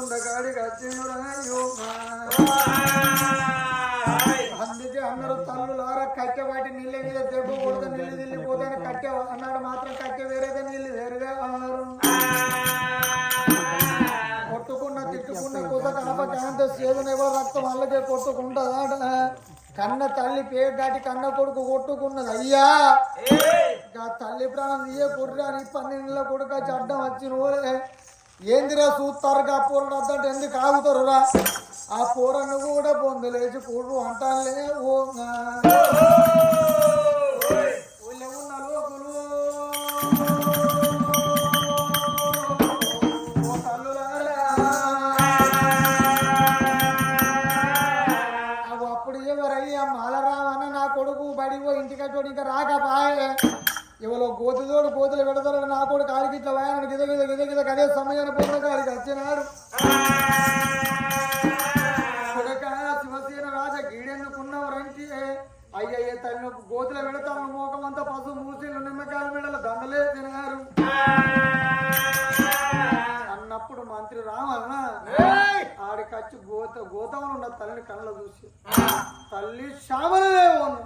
ఉండ కాడికి వచ్చిండ్రాయో అందుకే అందరూ తల్లులారా కట్టె వాటి నీళ్ళ మీద దెబ్బ కొడితే నీళ్ళు తిల్లిపోతాను కట్టె అన్నాడు మాత్రం కట్టె వేరేగా నీళ్ళు వేరేగా అన్నారు కొట్టుకున్న తిట్టుకున్న కుద కనప కాంత సేదన ఎవరు రక్తం అల్లకే కొట్టుకుంటుందా కన్న తల్లి పేరు దాటి కన్న కొడుకు కొట్టుకున్నది అయ్యా తల్లి ప్రాణం తీయ కుర్రాని పన్నెండుల కొడుక చడ్డం వచ్చి రోజే ఏందిరా చూస్తారు ఆ పూరడు వద్దంటే ఎందుకు ఆగుతారురా? ఆ పూరను కూడా పొందలేచి కూడు అంటానులే ఓ ఓ అప్పుడు నా కొడుకు బడిపో ఇంటికట్టోడు ఇంకా రాకపాయే ఇవాళ గోతుతోడు గోతులు పెడతాడు నా కొడుకు కాలికి ఇట్లా వాయన గిద గిద గిద గిద కదే చూసి తల్లి శ్యామలదేవను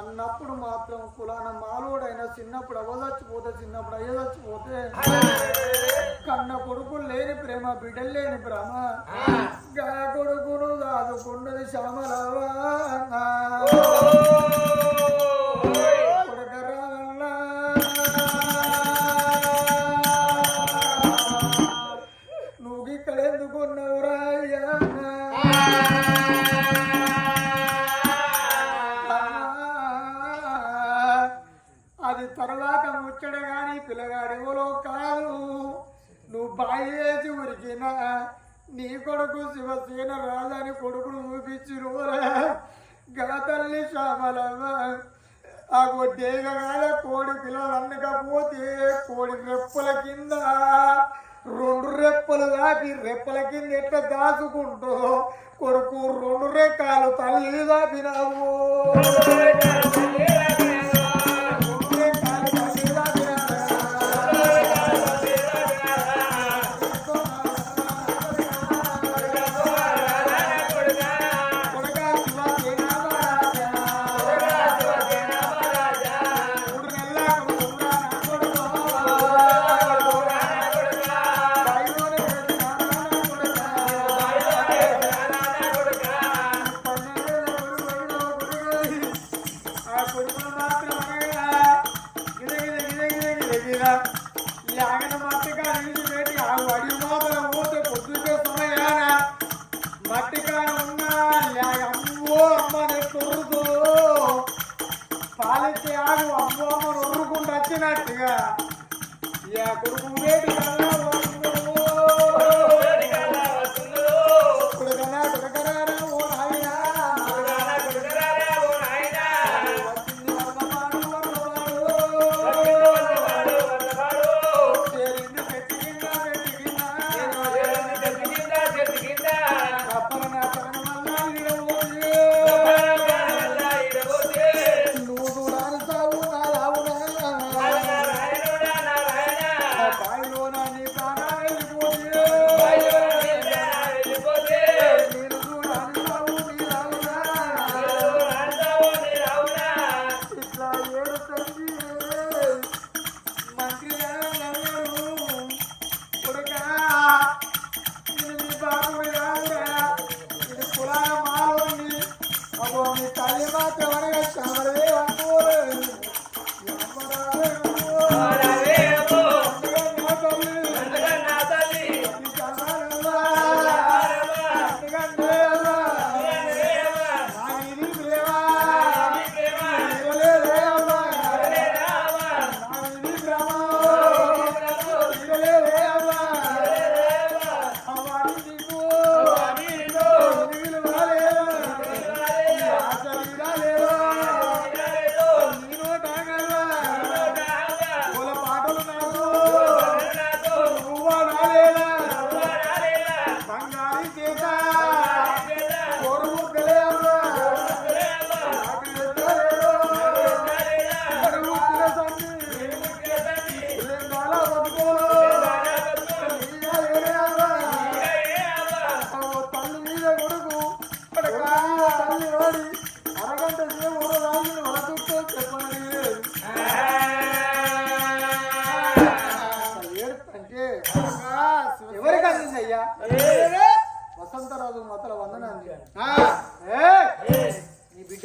అన్నప్పుడు మాత్రం కులాన మాలోడైనా చిన్నప్పుడు అవ్వ చచ్చిపోతే చిన్నప్పుడు అయ్య చచ్చిపోతే కన్న కొడుకు లేని ప్రేమ బిడ్డలు లేని ప్రేమ గా కొడుకును దాదుకున్నది శ్యామలవా? తర్వాత కానీ గాని ఎవరో కాదు. నువ్వు బాయి వేసి ఉరికినా నీ కొడుకు శివసేన రాజాని కొడుకును చూపించిరు గల తల్లి శ్యామలమ్మ. ఆ డేగగాల కోడి పిల్లలు అనకపోతే కోడి రెప్పల కింద రెండు రెప్పలు దాపి రెప్పల కింద ఎట్లా దాచుకుంటూ కొడుకు రెండు రెక్కలు తల్లి దాపినావు గిద ఈ ఆగన మట్టిగా నిలిచి ఆ వడి మోపల పోతే పొద్దుకే సమయాన మట్టికాడ ఉన్నా అమ్మో అమ్మ నెట్టురుతూ పాలిచ్చే ఆగు అమ్మో అమ్మ ఉర్రుకుంటూ వచ్చినట్టుగా. ఇక కొడుకు వేటి కన్నా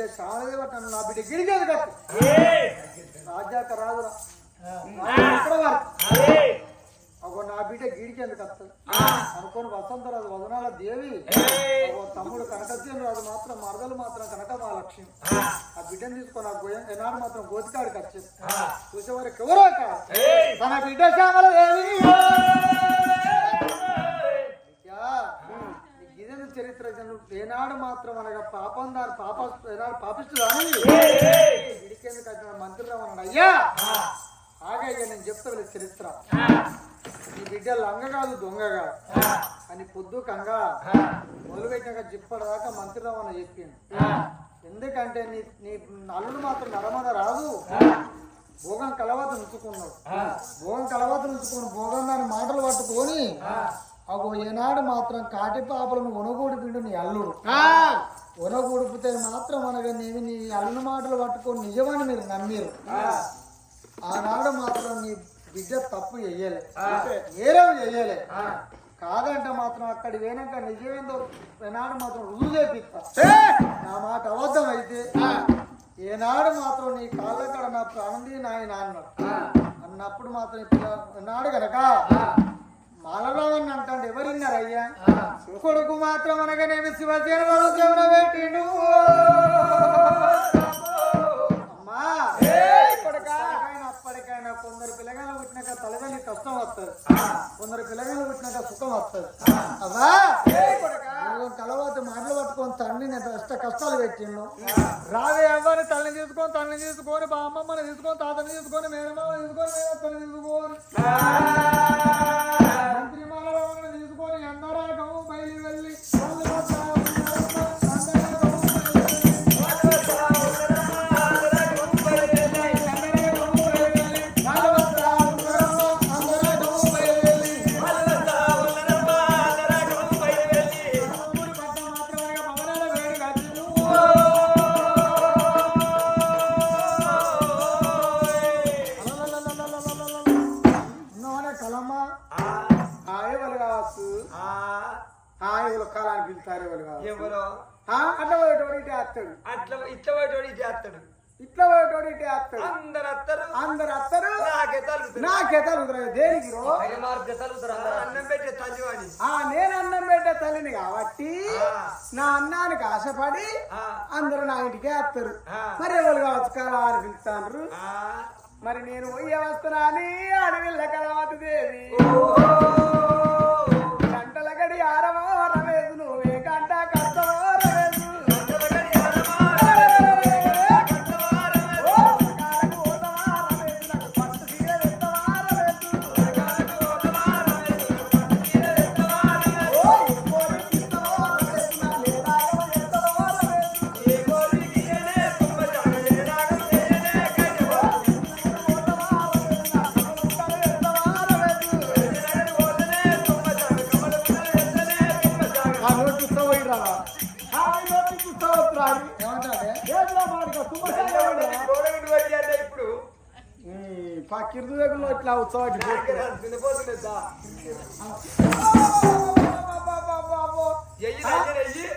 నన్ను నా బిడ్డ గిరిగేది కట్టు రాజాక వారు? అగో నా బిడ్డ గిడికి ఎందుకు వస్తుంది అనుకోని వసంతరాజు వదనాల దేవి. అగో తమ్ముడు కనకసేను రాజు మాత్రం మరదలు మాత్రం కనక మా లక్ష్యం. ఆ. బిడ్డను తీసుకొని ఆ గోయం ఎనాడు మాత్రం గోతికాడికి వచ్చేది. చూసేవారికి ఎవరో తన బిడ్డ శ్యామల దేవి. చరిత్ర జను- ఏనాడు మాత్రం అనగా పాపం దాని పాప ఏనాడు పాపిస్తుంది అని గిడికెందుకు వచ్చిన మంత్రి రావన్నాడు అయ్యా! ఆగయ్యా నేను చెప్తా చరిత్ర. ఈ బిడ్డ లంగ కాదు దొంగ కాదు. అని పొద్దు కంగా మొదలుపెట్టినాక జిప్పటిదాకా మంత్రి రావన్న చెప్పింది ఎందుకంటే నీ నీ అల్లుడు మాత్రం నరమద రాదు. భోగం కలవత ఉంచుకున్నాడు భోగం కలవత ఉంచుకొని భోగం దాని మాటలు పట్టుకొని అగో ఏనాడు మాత్రం కాటి పాపలను ఒనగూడి పిండు నీ అల్లుడు. ఒనగూడిపితే మాత్రం అనగా నీవి నీ అల్లుని మాటలు పట్టుకొని నిజమని మీరు నమ్మిరు. ఆనాడు మాత్రం నీ బిడ్డ తప్పు చెయ్యలే. నేరం చెయ్యలే. కాదంటే మాత్రం అక్కడి పోయినాక నిజమేందో ఏనాడు మాత్రం రుజువు చేపిస్తా. నా మాట అబద్ధం అయితే ఏనాడు మాత్రం నీ కాళ్ళ కాడ నా ప్రాణంది నాయన అన్నాడు. అన్నప్పుడు మాత్రం ఇప్పుడు నాడు గనక మాలరావని అంటాడు. ఎవరిన్నారు అయ్యా కొడుకు మాత్రం అనగానేమి శివసేన పెట్టిండు. అమ్మా! అప్పటికైనా కొందరు పిల్లగాలు పుట్టినాక తల్లిదండ్రులు కష్టం వస్తుంది. కొందరు పిల్లగాలు పుట్టినాక సుఖం వస్తుంది. అవ్వా? నువ్వు కలవత మాటలు పట్టుకొని తండ్రి నేను కష్ట కష్టాలు పెట్టిండు. రావే అవ్వని తల్లిని తీసుకొని తల్లిని తీసుకొని బామ్మమ్మని తీసుకొని తాతని తీసుకొని మేనమామని తీసుకొని మేనత్తని తీసుకొని వాళ్ళు కాలాన్ని ఎవరో? ఆ, అట్లా పోయేటోడు ఇటే అట్లా ఇట్లా పోయేటోడు చేస్తాడు ఇట్లా పోయేటోడు ఇటే వస్తాడు అందరు అత్తరు. అందరు వస్తారు నాకే తలుగుతారు నాకే తలుగుతారు దేనికి రో? అన్నం పెట్టే తల్లివాణి ఆ నేను అన్నం పెట్టే తల్లిని కాబట్టి నా అన్నానికి ఆశపడి ఆ, అందరూ నా ఇంటికే వస్తారు ఆ. మరి ఎవరు కావచ్చు? కాలా అని పిలుస్తాండ్రు. ఆ. మరి నేను పోయి వస్తున్నాని అడవిల్ల కలవతి దేవి. ఇప్పుడు కిర్దు దగ్గరలో ఇట్లా ఉత్సవానికి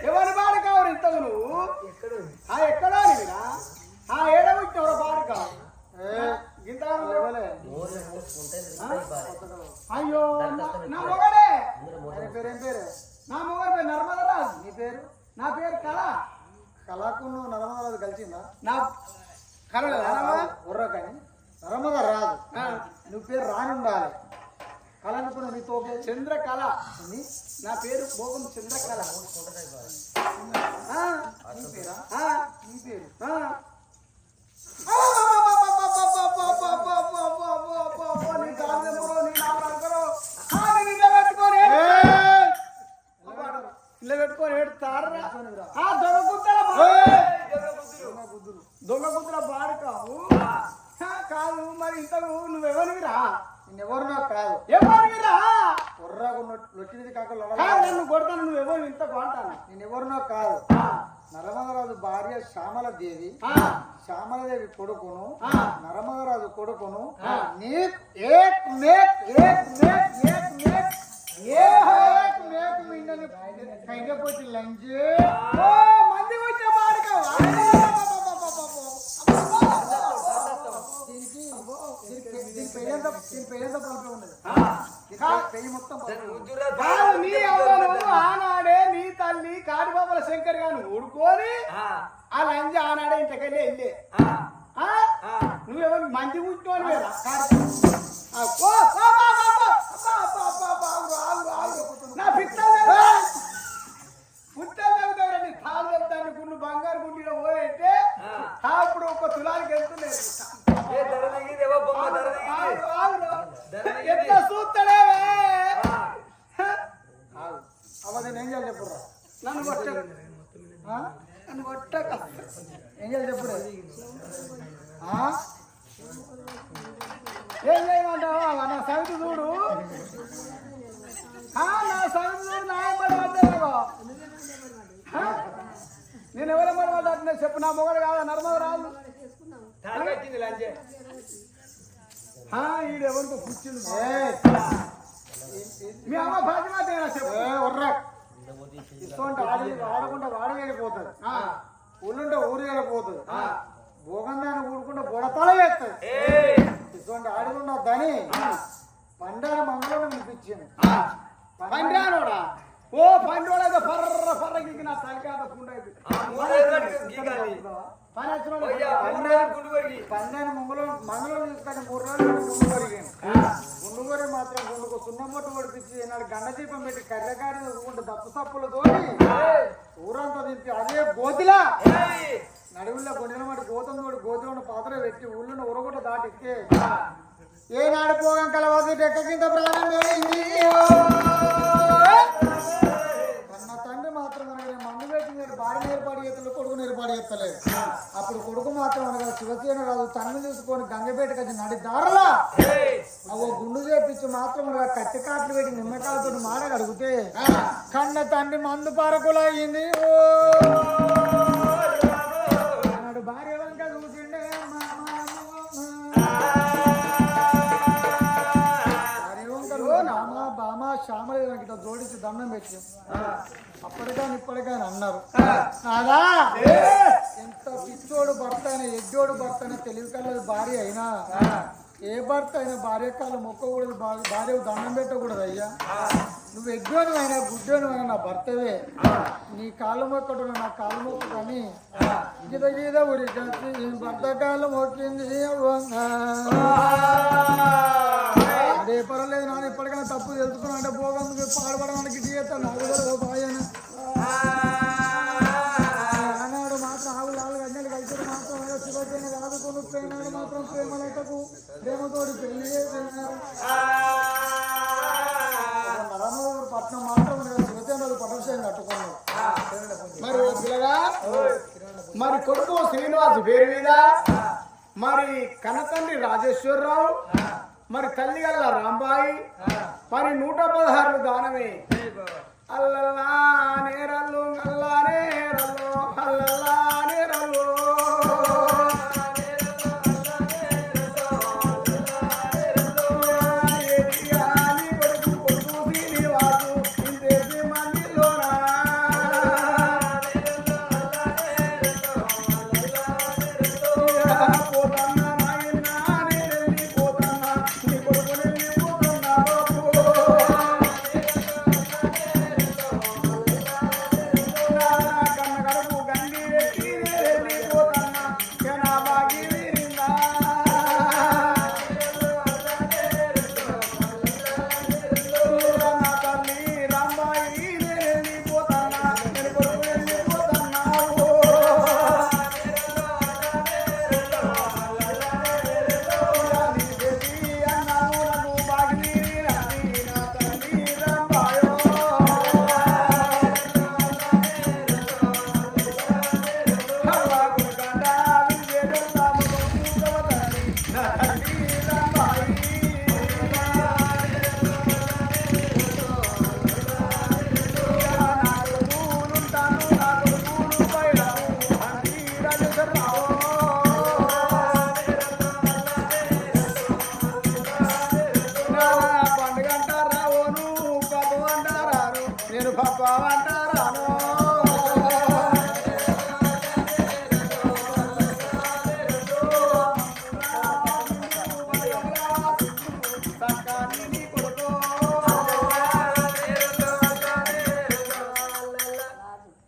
ఎవరి బాడు కావరు ఇంతకు నువ్వు ఆ ఎక్కడా ఆ ఏడవికి ఎవరో బాడు కావు అయ్యో నా- మొగడే పేరు పేరు నా మొగడు పేరు నర్మదరాజు నీ పేరు నా పేరు కళ కళకు నువ్వు నర్మదరాజు కలిసిందా నా కళ ఉర్ర కానీ నర్మద రాదు నువ్వు పేరు రాని ఉండాలి కళ అనుకున్న నీతో చంద్రకళ ఏంది? నా పేరు భోగం చంద్రకళ ఆ, నీ పేరా ఆ, నీ పేరు ఆ. నీ కాళ్ళు ఎప్పుడో, నీ నాలుగు అంకరో. ఆ, నేను ఇలా పెట్టుకొని ఇలా పెట్టుకొని ఏడుతారా ఆ దొంగ గుద్దల దొంగ గుద్దల బాడు కావు ఆ, కాదు మరి ఇంతకు నువ్వెవరివిరా ఎవరు నాకు కాదు ఎవరివిరా కుర్రాకు లొట్టిది కాక కాదు, నన్ను కొడతాను నువ్వెవరు ఇంతకు అంటాను నేను ఎవరు నాకు కాదు నర్మదరాజు భార్య శ్యామల దేవి శ్యామలదేవి కొడుకును నర్మదరాజు కొడుకును నీకు మేక్ ఏక్ మేక్ ఏం చేయమంటావా? నా సంగతి చూడు. ఆ, నా సంగతి చూడు నా ఎంబడి పడ్డావు? నేను ఎవరు ఎంబడి పడ్డా చెప్పు నా మొగడు కాదా? నర్మద రాదు ఈడెవరికో కూర్చుంది? ఏయ్, మీ అమ్మ ఫాతిమా తేనా చెప్పు. ఏ ఒర్రా. ఇస్తుంటే ఆడి ఆడకుండా వాడు వెళ్ళిపోతుంది ఆ, ఊళ్ళుంటే ఊరు వెళ్ళిపోతుంది భోగందాన్ని ఊడుకుంటే బుడతల వేస్తుంది ఆడకుండా దని పండాల మంగళం వినిపించింది. ఆ, పండ్రానోడా ఓ పండ్రోడా ఏదో గిగి నా తలకాయ. పండాన్ని మంగళం మంగళం తీసుకొని మూడు రోజులు గుండు కొరిగాను గుండు కొరి మాత్రం గుండుకు సున్నమొట్టు పడిపించి నాడు గండ దీపం పెట్టి కర్రకాడి ఊరుకుంటే దప్పు సప్పులు తోటి ఊరంతా దింపి అదే గోతిలా. నడువుల్లో గుండెల మాట గోతం తోటి గోతిలో పాత్ర పెట్టి ఊళ్ళో ఉరగొట్ట దాటిస్తే ఏనాడు పోగం కలవదు డెక్క కింద ప్రాణం పోయింది తండ్రి మాత్రం అనగా మందు పెట్టిన భార్య ఏర్పాటు చేతలు కొడుకు ఏర్పాటు చేస్తలేదు. అప్పుడు కొడుకు మాత్రం అనగా శివసేన రాజు తన్ను చూసుకొని గంగపేటకి వచ్చి నడి దారలా. అవో గుండు చేపించి మాత్రం అనగా కత్తి కాట్లు పెట్టి నిమ్మకాయలతో మాడ కడుగుతే కన్న తండ్రి మందు పారకులయ్యింది. ఓ! భార్య దండం పెట్టి అప్పటికాని ఇప్పటికాని అన్నారు. ఎంత పిచ్చోడు భర్త అయినా ఎడ్డోడు భర్త అయినా తెలివి కలదు భార్య అయినా ఏ భర్త అయినా భార్య కాళ్ళు మొక్కకూడదు భార్య దండం పెట్టకూడదు అయ్యా. నువ్వు ఎడ్డోని అయినా గుడ్డోని అయినా నా భర్తవే. నీ కాళ్ళు మొక్కడు నా కాళ్ళు మొక్క కానీ గీత గీత కలిసి భర్త కాళ్ళు మొక్కింది? లేదు నాన్న ఇప్పటికైనా తప్పు తెలుసుకున్నా అంటే పోగందుకు పాడుపడడానికి చేస్తాను నాకు కూడా ఓ పాయన ఆనాడు మాత్రం ఆవు ఆవులు గంటలు కలిసి మాత్రం ఏదో శివసేన రాదుకొని పోయినాడు మాత్రం ప్రేమలటకు ప్రేమతోటి పెళ్ళి చేసినారు నరమూరు పట్నం మాత్రం శివసేన పటవిషయం కట్టుకున్నాడు మరి పిల్లగా మరి కొడుకు శ్రీనివాస్ పేరు మీద మరి కనతండ్రి రాజేశ్వరరావు మరి తల్లి గల్ల రాంబాయి? మరి నూట పదహారు దానమే అల్లల్లా నేరల్లు అల్లా నేరల్లు అల్లల్లా